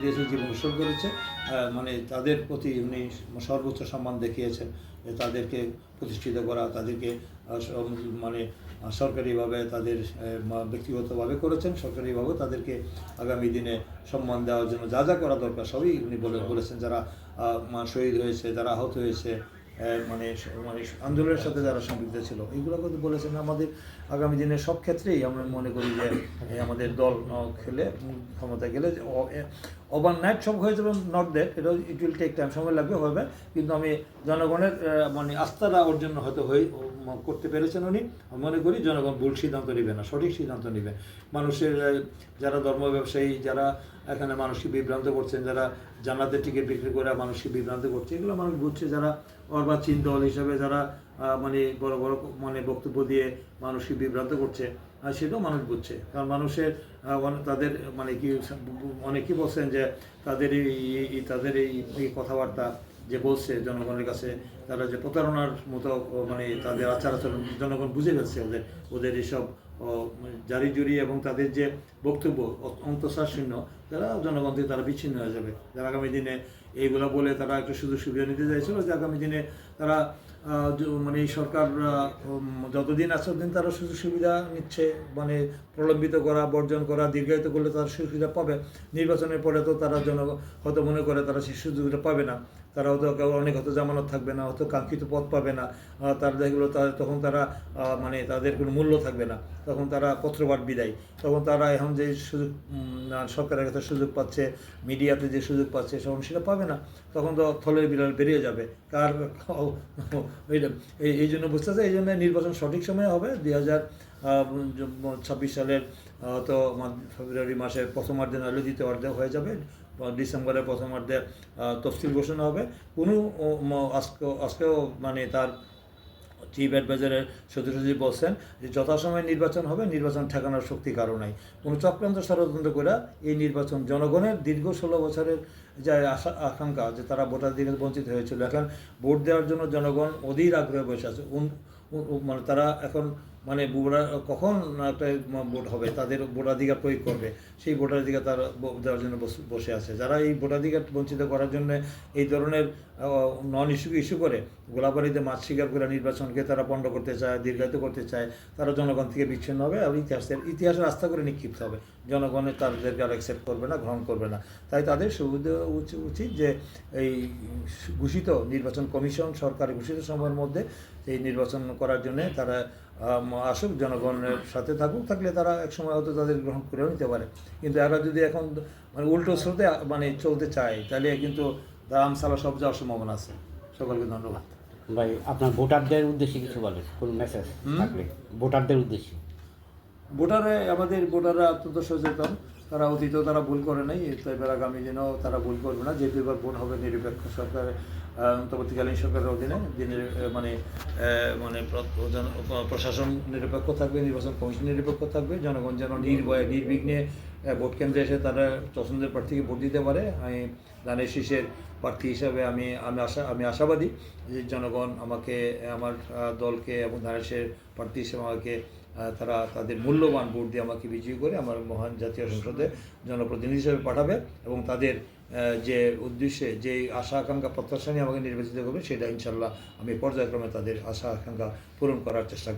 দেশে জীবন উৎসর্গ করেছে মানে তাদের প্রতি উনি সর্বোচ্চ সম্মান দেখিয়েছেন তাদেরকে প্রতিষ্ঠিত করা তাদেরকে মানে সরকারিভাবে তাদের ব্যক্তিগতভাবে করেছেন সরকারিভাবে তাদেরকে আগামী দিনে সম্মান দেওয়ার জন্য যা যা করা দরকার সবই উনি বলে বলেছেন। যারা শহীদ হয়েছে যারা আহত হয়েছে মানে মানে আন্দোলনের সাথে যারা সম্পৃক্ত ছিল এইগুলো কিন্তু বলেছেন আমাদের আগামী দিনে সব ক্ষেত্রেই আমরা মনে করি যে আমাদের দল খেলে উম, ক্ষমতায় গেলে ওভার নাইট সব হয়ে যাবে নট দ্যাট এটা ইট উইল টেক টাইম সময় লাগবে, হবে। কিন্তু আমি জনগণের মানে আস্থাটা অর্জন হয়তো হয়ে করতে পেরেছেন উনি। আমি মনে করি জনগণ ভুল সিদ্ধান্ত নেবে না, সঠিক সিদ্ধান্ত নেবে। মানুষের যারা ধর্ম ব্যবসায়ী, যারা এখানে মানুষকে বিভ্রান্ত করছেন, যারা জানাতে টিকিট বিক্রি করে মানুষকে বিভ্রান্ত করছে, এগুলো মানুষ বুঝছে। যারা অর্বাচীন দল হিসাবে, যারা মানে বড় বড় মানে বক্তব্য দিয়ে মানুষকে বিভ্রান্ত করছে, আর সেটাও মানুষ বুঝছে। কারণ মানুষের তাদের মানে কি, অনেকেই বলছেন যে তাদের এই তাদের এই কথাবার্তা যে বলছে, জনগণের কাছে তারা যে প্রতারণার মতো মানে তাদের আচার আচরণ জনগণ বুঝে ফেলছে ওদের ওদের এসব জারি জুরি এবং তাদের যে বক্তব্য শূন্য, তারা জনগণ থেকে তারা বিচ্ছিন্ন হয়ে যাবে। যারা আগামী দিনে এইগুলো বলে তারা একটু সুযোগ সুবিধা নিতে চাইছিল, যে আগামী দিনে তারা মানে এই সরকার যতদিন আছে ততদিন তারা সুযোগ সুবিধা নিচ্ছে মানে প্রলম্বিত করা, বর্জন করা, দীর্ঘায়িত করলে তারা সুযোগ সুবিধা পাবে। নির্বাচনের পরে তো তারা জন হয়তো মনে করে তারা সেই সুযোগটা পাবে না। তারা হয়তো অনেক হয়তো জামানত থাকবে না, হয়তো কাঙ্ক্ষিত পথ পাবে না তার দেখল তার তখন তারা মানে তাদের কোনো মূল্য থাকবে না, তখন তারা পত্রপাঠ বিদায়। তখন তারা এখন যে সুযোগ সরকারের কাছে সুযোগ পাচ্ছে, মিডিয়াতে যে সুযোগ পাচ্ছে তখন সেটা পাবে না, তখন তো থলের বিড়াল বেরিয়ে যাবে। কার এই জন্য বুঝতে চাই এই জন্য নির্বাচন সঠিক সময়ে হবে। দুই হাজার ছাব্বিশ সালের তো ফেব্রুয়ারি মাসের প্রথমার্ধে নাহলে দ্বিতীয়ার্ধে হয়ে যাবে ডিসেম্বরের প্রথমার্ধে তফসিল ঘোষণা হবে। কোনো আজকে, আজকেও মানে তার চিফ অ্যাডভাইজারের সদস্য সচিব বলছেন যে যথাসময়ে নির্বাচন হবে, নির্বাচন ঠেকানোর শক্তি কারও নাই। কোনো চক্রান্ত ষড়যন্ত্র করে এই নির্বাচন জনগণের দীর্ঘ ষোলো বছরের যে আশা, আকাঙ্ক্ষা যে তারা ভোটার ভোটাধিকার বঞ্চিত হয়েছিল। এখন ভোট দেওয়ার জন্য জনগণ অধীর আগ্রহে বসে আছে। মানে তারা এখন মানে বুড়া কখন একটা ভোট হবে, তাদের ভোটাধিকার প্রয়োগ করবে, সেই ভোটাধিকার তারা দেওয়ার জন্য বসে আছে। যারা এই ভোটাধিকার বঞ্চিত করার জন্য এই ধরনের নন ইস্যুকে ইস্যু করে গোলাবাড়িতে মাছ শিকার করে নির্বাচনকে তারা পণ্ড করতে চায়, দীর্ঘায়িত করতে চায়, তারা জনগণ থেকে বিচ্ছিন্ন হবে আর ইতিহাসের ইতিহাসের আস্থা করে নিক্ষিপ্ত হবে। জনগণের তাদেরকে আর অ্যাকসেপ্ট করবে না, গ্রহণ করবে না। তাই তাদের সুবিধা উচি- উচিত যে এই ঘোষিত নির্বাচন কমিশন সরকার ঘোষিত সময়ের মধ্যে এই নির্বাচন করার জন্য তারা আসুক জনগণের সাথে থাকুক থাকলে তারা এক সময় হয়তো তাদের গ্রহণ করেও নিতে পারে। কিন্তু এরা যদি এখন মানে উল্টো স্রোতে মানে চলতে চায় তাহলে কিন্তু সালা সব যাওয়ার সম্ভাবনা আছে। সকলকে ধন্যবাদ। ভাই আপনার ভোটারদের উদ্দেশ্যে কিছু বলেন কোন মেসেজ থাকলে। ভোটারদের উদ্দেশ্যে। ভোটারে আমাদের ভোটাররা অত্যন্ত সচেতন। তারা অতীতেও তারা ভুল করে নাই এবার আগামী দিনেও তারা ভুল করবে না। যেহেতু এবার ভোট হবে নিরপেক্ষ সরকারের আহ, অন্তর্বর্তীকালীন সরকারের অধীনে দিনের মানে মানে প্র- প্রশাসন নিরপেক্ষ থাকবে নির্বাচন কমিশন নিরপেক্ষ থাকবে জনগণ যেন নির্ভয়ে নির্বিঘ্নে ভোট কেন্দ্রে এসে তারা পছন্দের প্রার্থীকে ভোট দিতে পারে। আমি ধানের শীষের প্রার্থী হিসাবে আমি আমি আশা আমি আশাবাদী যে জনগণ আমাকে আমার দলকে এবং শীষের প্রার্থী হিসেবে আমাকে তারা তাদের মূল্যবান ভোট দিয়ে আমাকে বিজয়ী করে আমার মহান জাতীয় সংসদে জনপ্রতিনিধি হিসেবে পাঠাবে এবং তাদের যে উদ্দেশ্যে, যে আশা আকাঙ্ক্ষা প্রত্যাশা নিয়ে আমাকে নির্বাচিত করবে, সেটা ইনশাল্লাহ আমি পর্যায়ক্রমে তাদের আশা আকাঙ্ক্ষা পূরণ করার চেষ্টা